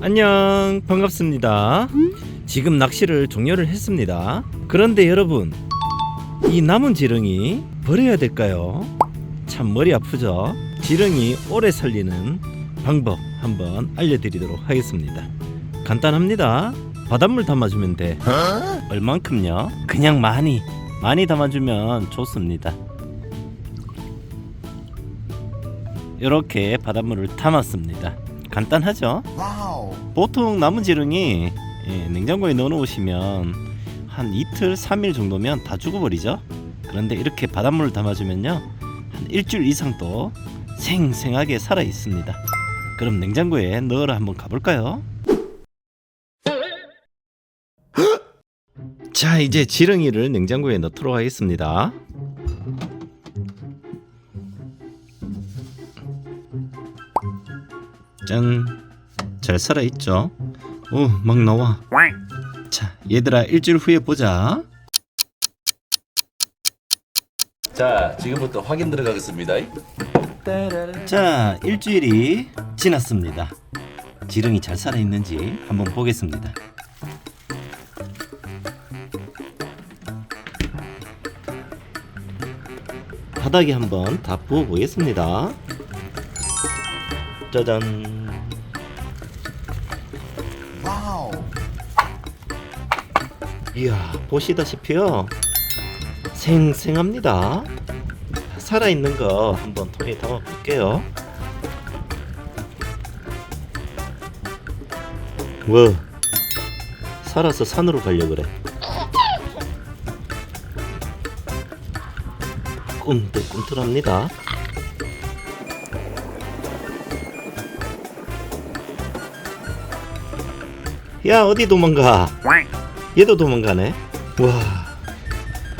안녕. 반갑습니다. 지금 낚시를 종료를 했습니다. 그런데 여러분 이 남은 지렁이 버려야 될까요? 참 머리 아프죠? 지렁이 오래 살리는 방법 한번 알려드리도록 하겠습니다. 간단합니다. 바닷물 담아주면 돼. 얼만큼요? 그냥 많이 많이 담아주면 좋습니다. 이렇게 바닷물을 담았습니다 간단하죠? 와우. 보통 남은 지렁이 예, 냉장고에 넣어 놓으시면 한 이틀, 3일 정도면 다 죽어버리죠. 그런데 이렇게 바닷물을 담아주면요. 한 일주일 이상 또 생생하게 살아 있습니다. 그럼 냉장고에 넣으러 한번 가볼까요? 자, 이제 지렁이를 냉장고에 넣도록 하겠습니다. 짠. 잘 살아 있죠? 오, 막 나와. 자, 얘들아 일주일 후에 보자. 자, 지금부터 확인 들어가겠습니다. 자, 일주일이 지났습니다. 지렁이 잘 살아 있는지 한번 보겠습니다. 바닥에 한번 다 부어 보겠습니다. 짜잔. 와우. 이야 보시다시피요 생생합니다 살아있는 거 한번 통에 담아 볼게요 와 살아서 산으로 가려 그래 꿈틀꿈틀합니다 야 어디 도망가 얘도 도망가네. 와,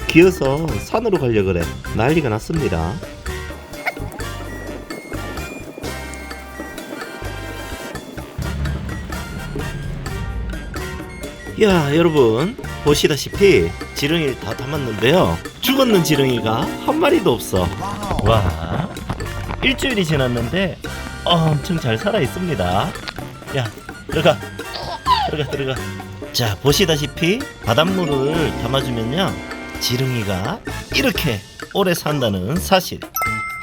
기어서 산으로 가려 그래. 난리가 났습니다. 야, 여러분 보시다시피 지렁이를 다 담았는데요. 죽었는 지렁이가 한 마리도 없어. 와, 일주일이 지났는데 엄청 잘 살아 있습니다. 야, 들어가, 들어가, 들어가. 자, 보시다시피 바닷물을 담아주면요, 지렁이가 이렇게 오래 산다는 사실.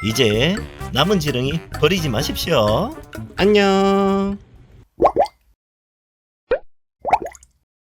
이제 남은 지렁이 버리지 마십시오. 안녕.